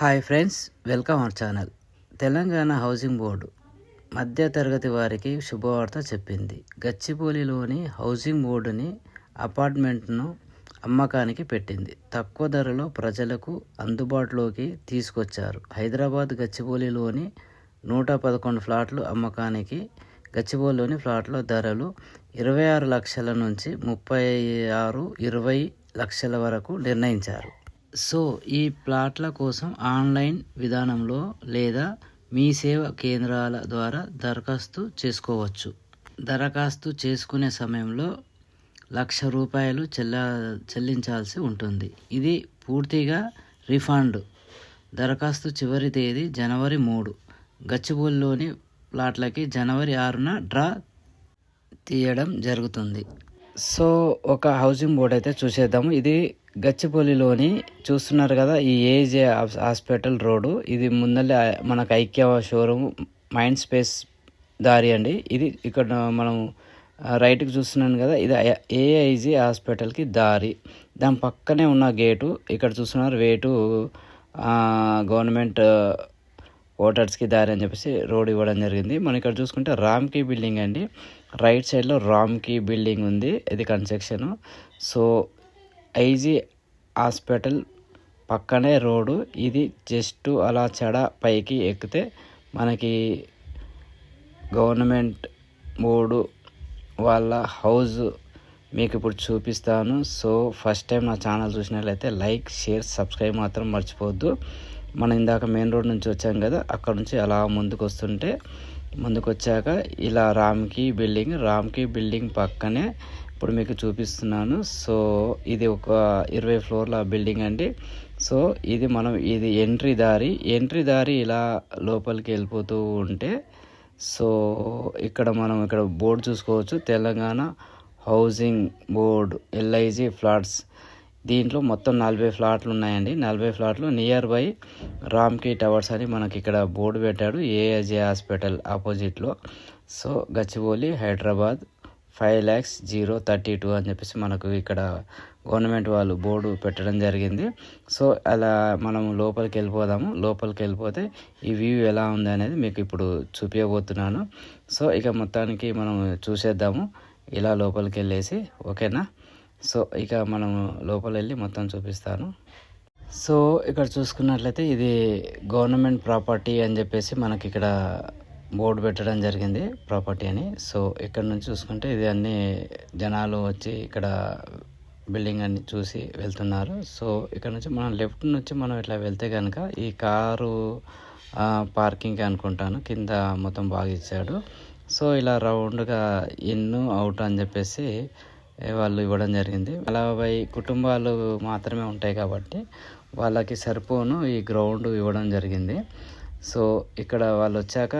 Hi friends welcome our channel Telangana housing board మధ్య తరగతి వారికి శుభవార్త చెప్పింది. గచ్చిబౌలిలోని హౌసింగ్ బోర్డుని అపార్ట్మెంట్ను అమ్మకానికి పెట్టింది. తక్కువ ధరలో ప్రజలకు అందుబాటులోకి తీసుకొచ్చారు. హైదరాబాద్ గచ్చిబౌలిలోని నూట పదకొండు ఫ్లాట్లు అమ్మకానికి గచ్చిబౌలిలోని ఫ్లాట్ల ధరలు ఇరవై ఆరు లక్షల నుంచి ముప్పై ఆరు ఇరవై లక్షల వరకు నిర్ణయించారు. సో ఈ ప్లాట్ల కోసం ఆన్లైన్ విధానంలో లేదా మీ సేవ కేంద్రాల ద్వారా దరఖాస్తు చేసుకోవచ్చు. దరఖాస్తు చేసుకునే సమయంలో లక్ష రూపాయలు చెల్ల చెల్లించాల్సి ఉంటుంది. ఇది పూర్తిగా రిఫండ్. దరఖాస్తు చివరి తేదీ జనవరి మూడు. గచ్చిబౌలిలోని ప్లాట్లకి జనవరి ఆరున డ్రా తీయడం జరుగుతుంది. సో ఒక హౌసింగ్ బోర్డ్ అయితే చూసేద్దాము. ఇది గచ్చిపల్లిలోని చూస్తున్నారు కదా ఈ ఏజే హాస్పిటల్ రోడ్డు. ఇది ముందలే మనకు ఐక్య షోరూమ్ మైండ్ స్పేస్ దారి అండి. ఇది ఇక్కడ మనం రైట్కి చూస్తున్నాను కదా ఇది ఏఐజీ హాస్పిటల్కి దారి. దాని పక్కనే ఉన్న గేటు ఇక్కడ చూస్తున్నారు వేటు గవర్నమెంట్ ఓటర్స్కి దారి అని చెప్పేసి రోడ్ ఇవ్వడం జరిగింది. మనం ఇక్కడ చూసుకుంటే రామ్కీ బిల్డింగ్ అండి. రైట్ సైడ్లో రామ్కీ బిల్డింగ్ ఉంది ఇది కన్స్ట్రక్షన్. సో ఐజీ హాస్పిటల్ పక్కనే రోడ్డు. ఇది జస్ట్ అలా చెడ పైకి ఎక్కితే మనకి గవర్నమెంట్ మూడు వాళ్ళ హౌస్ మీకు ఇప్పుడు చూపిస్తాను. సో ఫస్ట్ టైం నా ఛానల్ చూసినట్లయితే లైక్ షేర్ సబ్స్క్రైబ్ మాత్రం మర్చిపోవద్దు. మనం ఇందాక మెయిన్ రోడ్ నుంచి వచ్చాం కదా అక్కడ నుంచి అలా ముందుకు వస్తుంటే ముందుకు వచ్చాక ఇలా రామ్కి బిల్డింగ్ రామ్కి బిల్డింగ్ పక్కనే ఇప్పుడు మీకు చూపిస్తున్నాను. సో ఇది ఒక ఇరవై ఫ్లోర్ల బిల్డింగ్ అండి. సో ఇది మనం ఇది ఎంట్రీ దారి. ఎంట్రీ దారి ఇలా లోపలికి వెళ్ళిపోతూ ఉంటే సో ఇక్కడ మనం ఇక్కడ బోర్డు చూసుకోవచ్చు. Telangana housing board LIG flats. దీంట్లో మొత్తం నలభై ఫ్లాట్లు ఉన్నాయండి. నలభై ఫ్లాట్లు నియర్ బై రామ్కి టవర్స్ అని మనకి ఇక్కడ బోర్డు పెట్టాడు. ఏఎజే హాస్పిటల్ ఆపోజిట్లో. So Gachibowli Hyderabad five lakhs zero thirty two అని చెప్పేసి మనకు ఇక్కడ గవర్నమెంట్ వాళ్ళు బోర్డు పెట్టడం జరిగింది. సో అలా మనం లోపలికి వెళ్ళిపోదాము. లోపలికి వెళ్ళిపోతే ఈ వ్యూ ఎలా ఉంది అనేది మీకు ఇప్పుడు చూపించబోతున్నాను సో ఇక మొత్తానికి మనం చూసేద్దాము. ఇలా లోపలికి వెళ్ళేసి ఓకేనా? సో ఇక మనం లోపల వెళ్ళి మొత్తం చూపిస్తాను. సో ఇక్కడ చూసుకున్నట్లయితే ఇది గవర్నమెంట్ ప్రాపర్టీ అని చెప్పేసి మనకి ఇక్కడ బోర్డు పెట్టడం జరిగింది ప్రాపర్టీ అని. సో ఇక్కడ నుంచి చూసుకుంటే ఇది అన్ని జనాలు వచ్చి ఇక్కడ బిల్డింగ్ అన్ని చూసి వెళ్తున్నారు. సో ఇక్కడ నుంచి మనం లెఫ్ట్ నుంచి మనం ఇట్లా వెళ్తే కనుక ఈ కారు పార్కింగ్ అనుకుంటాను. కింద మొత్తం బాగా ఇచ్చాడు సో ఇలా రౌండ్గా ఇన్ అవుట్ అని చెప్పేసి వాళ్ళు ఇవ్వడం జరిగింది. నలభై కుటుంబాలు మాత్రమే ఉంటాయి కాబట్టి వాళ్ళకి సరిపోను ఈ గ్రౌండ్ ఇవ్వడం జరిగింది. సో ఇక్కడ వాళ్ళు వచ్చాక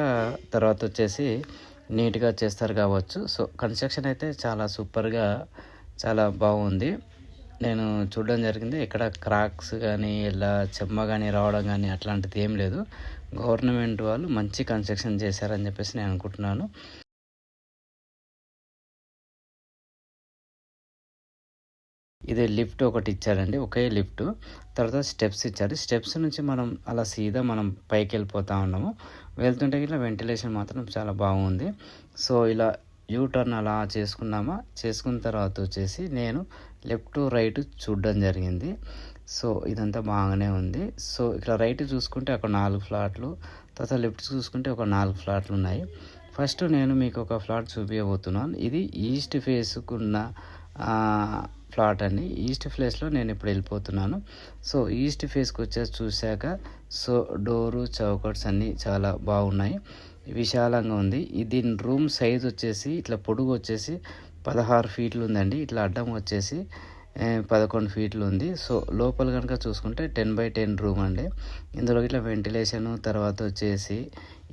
తర్వాత వచ్చేసి నీట్గా చేస్తారు కావచ్చు. సో కన్స్ట్రక్షన్ అయితే చాలా సూపర్గా చాలా బాగుంది నేను చూడడం జరిగింది. ఇక్కడ క్రాక్స్ కానీ ఇలా చెమ్మ కానీ రావడం కానీ అట్లాంటిది ఏం లేదు. గవర్నమెంట్ వాళ్ళు మంచి కన్స్ట్రక్షన్ చేశారని చెప్పేసి నేను అనుకుంటున్నాను. ఇది లిఫ్ట్ ఒకటి ఇచ్చారండి ఒకే లిఫ్ట్. తర్వాత స్టెప్స్ ఇచ్చారు. స్టెప్స్ నుంచి మనం అలా సీదా మనం పైకి వెళ్ళిపోతూ ఉన్నాము. వెళ్తుంటే ఇలా వెంటిలేషన్ మాత్రం చాలా బాగుంది. సో ఇలా యూ టర్న్ అలా చేసుకున్నామా? చేసుకున్న తర్వాత వచ్చేసి నేను లెఫ్ట్ రైట్ చూడడం జరిగింది. సో ఇదంతా బాగానే ఉంది. సో ఇక్కడ రైట్ చూసుకుంటే ఒక నాలుగు ఫ్లాట్లు తర్వాత లెఫ్ట్ చూసుకుంటే ఒక నాలుగు ఫ్లాట్లు ఉన్నాయి. ఫస్ట్ నేను మీకు ఒక ఫ్లాట్ చూపించబోతున్నాను ఇది ఈస్ట్ ఫేస్కున్న ప్లాట్ అండి. ఈస్ట్ ఫేస్లో నేను ఇప్పుడు వెళ్ళిపోతున్నాను. సో ఈస్ట్ ఫేస్కి వచ్చేసి చూశాక సో డోరు చౌకట్స్ అన్నీ చాలా బాగున్నాయి. విశాలంగా ఉంది. దీని రూమ్ సైజ్ వచ్చేసి ఇట్లా పొడుగు వచ్చేసి పదహారు ఫీట్లు ఉందండి. ఇట్లా అడ్డం వచ్చేసి పదకొండు ఫీట్లు ఉంది. సో లోపల కనుక చూసుకుంటే టెన్ బై టెన్ రూమ్ అండి. ఇందులో ఇట్లా వెంటిలేషన్ తర్వాత వచ్చేసి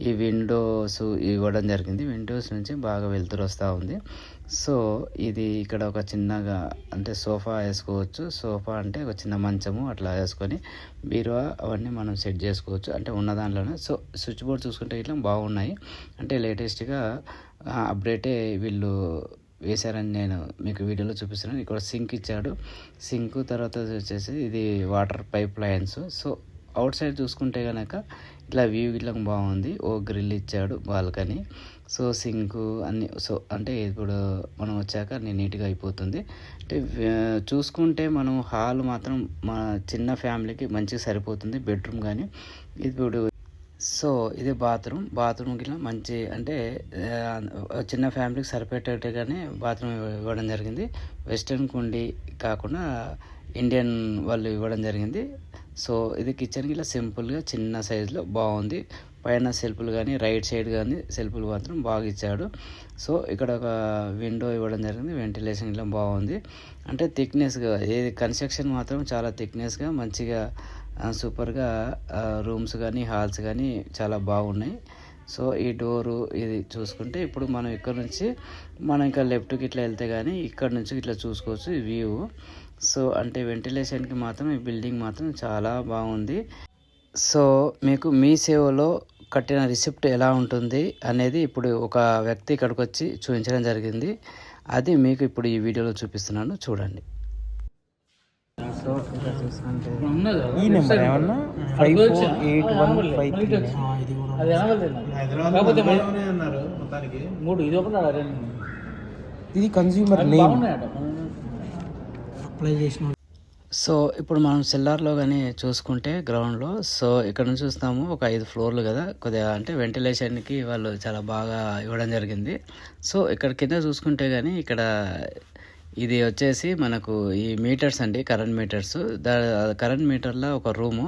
ఈ విండోస్ ఇవ్వడం జరిగింది. విండోస్ నుంచి బాగా వెలుతురు వస్తూ ఉంది. సో ఇది ఇక్కడ ఒక చిన్నగా అంటే సోఫా వేసుకోవచ్చు. సోఫా అంటే ఒక చిన్న మంచము అట్లా వేసుకొని బీరువా అవన్నీ మనం సెట్ చేసుకోవచ్చు. అంటే ఉన్న దాంట్లోనే. సో స్విచ్ బోర్డ్ చూసుకుంటే ఇట్లా బాగున్నాయి. అంటే లేటెస్ట్గా అప్డేటే వీళ్ళు వేశారని నేను మీకు వీడియోలో చూపిస్తున్నాను. ఇక్కడ సింక్ ఇచ్చాడు. సింక్ తర్వాత వచ్చేసి ఇది water pipe lines. So outside చూసుకుంటే కనుక ఇట్లా వ్యూ ఇట్లా బాగుంది. ఓ గ్రిల్ ఇచ్చాడు బాల్కనీ. సో సింక్ అన్ని సో అంటే ఇప్పుడు మనం వచ్చాక అన్ని నీట్గా అయిపోతుంది. అంటే చూసుకుంటే మనం హాల్ మాత్రం మన చిన్న ఫ్యామిలీకి మంచిగా సరిపోతుంది. బెడ్రూమ్ కానీ ఇప్పుడు సో ఇది బాత్రూమ్. బాత్రూమ్ కింద మంచి అంటే చిన్న ఫ్యామిలీకి సరిపెట్టేట్టుగానే బాత్రూమ్ ఇవ్వడం జరిగింది. వెస్ట్రన్ కుండి కాకుండా ఇండియన్ వాళ్ళు ఇవ్వడం జరిగింది. సో ఇది కిచెన్ ఇలా సింపుల్గా చిన్న సైజులో బాగుంది. పైన సెల్ఫ్లు కానీ రైట్ సైడ్ కానీ సెల్ఫ్లు మాత్రం బాగా ఇచ్చాడు. సో ఇక్కడ ఒక విండో ఇవ్వడం జరిగింది. వెంటిలేషన్ ఇలా బాగుంది. అంటే థిక్నెస్గా ఏది కన్స్ట్రక్షన్ మాత్రం చాలా థిక్నెస్గా మంచిగా సూపర్గా రూమ్స్ కానీ హాల్స్ కానీ చాలా బాగున్నాయి. సో ఈ డోరు ఇది చూసుకుంటే ఇప్పుడు మనం ఇక్కడ నుంచి మనం ఇంకా లెఫ్ట్కి ఇట్లా వెళ్తే కానీ ఇక్కడ నుంచి ఇట్లా చూసుకోవచ్చు వ్యూ. సో అంటే వెంటిలేషన్కి మాత్రం ఈ బిల్డింగ్ మాత్రం చాలా బాగుంది. సో మీకు మీ సేవలో కట్టిన రిసిప్ట్ ఎలా ఉంటుంది అనేది ఇప్పుడు ఒక వ్యక్తి ఇక్కడికి వచ్చి చూపించడం జరిగింది. అది మీకు ఇప్పుడు ఈ వీడియోలో చూపిస్తున్నాను. చూడండి. సో ఇక్కడ చూసుకుంటే ఈ నెంబర్ ఏమన్నా five four eight one five three అది మూడు ఇది ఒకటి ఇది కన్స్యూమర్ నేమ్ అప్లై చేసిన సో ఇప్పుడు మనం సెల్లార్లో కానీ చూసుకుంటే గ్రౌండ్లో సో ఇక్కడ నుంచి చూస్తాము ఒక ఐదు ఫ్లోర్లు కదా. కొద్దిగా అంటే వెంటిలేషన్కి వాళ్ళు చాలా బాగా ఇవ్వడం జరిగింది. సో ఇక్కడ కింద చూసుకుంటే కానీ ఇక్కడ ఇది వచ్చేసి మనకు ఈ మీటర్స్ అండి కరెంట్ మీటర్స్ దా కరెంట్ మీటర్లో ఒక రూము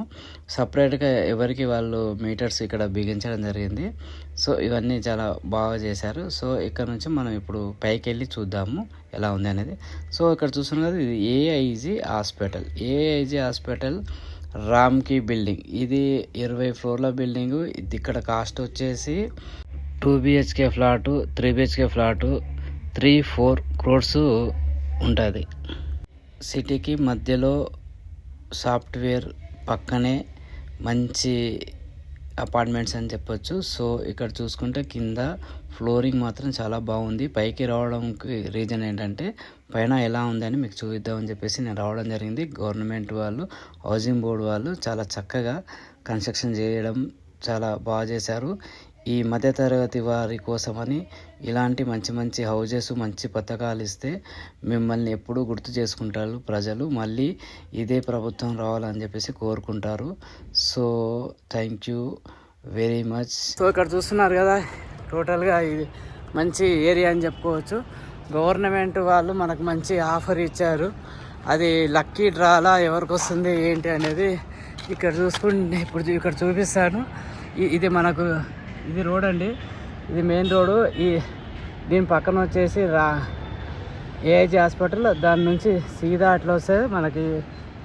సపరేట్గా ఎవరికి వాళ్ళు మీటర్స్ ఇక్కడ బిగించడం జరిగింది. సో ఇవన్నీ చాలా బాగా చేశారు. సో ఇక్కడ నుంచి మనం ఇప్పుడు పైకి వెళ్ళి చూద్దాము ఎలా ఉంది అనేది. సో ఇక్కడ చూస్తున్నాం కదా ఇది AIG hospital. AIG hospital Ramky building. ఇది ఇరవై ఫ్లోర్ల బిల్డింగ్. ఇది ఇక్కడ కాస్ట్ వచ్చేసి two BHK flat three BHK flat three four crores ఉంటుంది. సిటీకి మధ్యలో సాఫ్ట్వేర్ పక్కనే మంచి అపార్ట్మెంట్స్ అని చెప్పొచ్చు. సో ఇక్కడ చూసుకుంటే కింద ఫ్లోరింగ్ మాత్రం చాలా బాగుంది. పైకి రావడానికి రీజన్ ఏంటంటే పైన ఎలా ఉందని మీకు చూపిద్దామని చెప్పేసి నేను రావడం జరిగింది. గవర్నమెంట్ వాళ్ళు హౌసింగ్ బోర్డు వాళ్ళు చాలా చక్కగా కన్స్ట్రక్షన్ చేయడం చాలా బాగా చేశారు. ఈ మధ్యతరగతి వారి కోసమని ఇలాంటి మంచి మంచి హౌజెస్ మంచి పథకాలు ఇస్తే మిమ్మల్ని ఎప్పుడూ గుర్తు చేసుకుంటారు ప్రజలు. మళ్ళీ ఇదే ప్రభుత్వం రావాలని చెప్పేసి కోరుకుంటారు. So thank you very much. So ఇక్కడ చూస్తున్నారు కదా టోటల్గా ఇది మంచి ఏరియా అని చెప్పుకోవచ్చు. గవర్నమెంట్ వాళ్ళు మనకు మంచి ఆఫర్ ఇచ్చారు. అది లక్కీ డ్రాలా ఎవరికి వస్తుంది ఏంటి అనేది ఇక్కడ చూసుకుంటే ఇప్పుడు ఇక్కడ చూపిస్తాను. ఇది మనకు ఇది రోడ్ అండి. ఇది మెయిన్ రోడ్. ఈ దీని పక్కన వచ్చేసి రా ఏఐజీ హాస్పిటల్. దాని నుంచి సీదా అట్లా వస్తే మనకి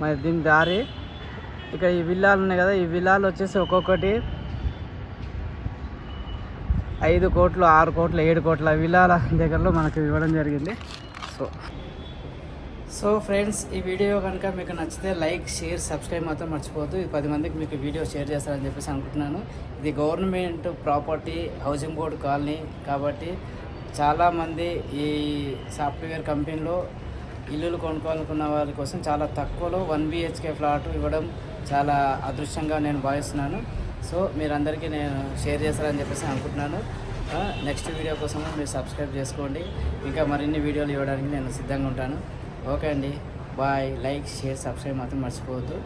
మరి దీని దారి. ఇక్కడ ఈ విల్లాలు ఉన్నాయి కదా ఈ విల్లాలు వచ్చేసి ఒక్కొక్కటి ఐదు కోట్లు ఆరు కోట్లు ఏడు కోట్ల విల్లాల దగ్గరలో మనకి ఇవ్వడం జరిగింది. సో సో ఫ్రెండ్స్ ఈ వీడియో కనుక మీకు నచ్చితే లైక్ షేర్ సబ్స్క్రైబ్ మాత్రం మర్చిపోవద్దు. ఇది పది మందికి మీకు వీడియో షేర్ చేస్తారని చెప్పేసి అనుకుంటున్నాను. ఇది government property housing board colony కాబట్టి చాలామంది ఈ సాఫ్ట్వేర్ కంపెనీలో ఇల్లులు కొనుక్కోవాలనుకున్న వారి కోసం చాలా తక్కువలో వన్ బిహెచ్కే ఫ్లాట్ ఇవ్వడం చాలా అదృష్టంగా నేను భావిస్తున్నాను. సో మీరందరికీ నేను షేర్ చేస్తారని చెప్పేసి అనుకుంటున్నాను. నెక్స్ట్ వీడియో కోసం మీరు సబ్స్క్రైబ్ చేసుకోండి. ఇంకా మరిన్ని వీడియోలు ఇవ్వడానికి నేను సిద్ధంగా ఉంటాను. ఓకే అండి. బాయ్. లైక్ షేర్ సబ్స్క్రైబ్ మాత్రం మర్చిపోవద్దు.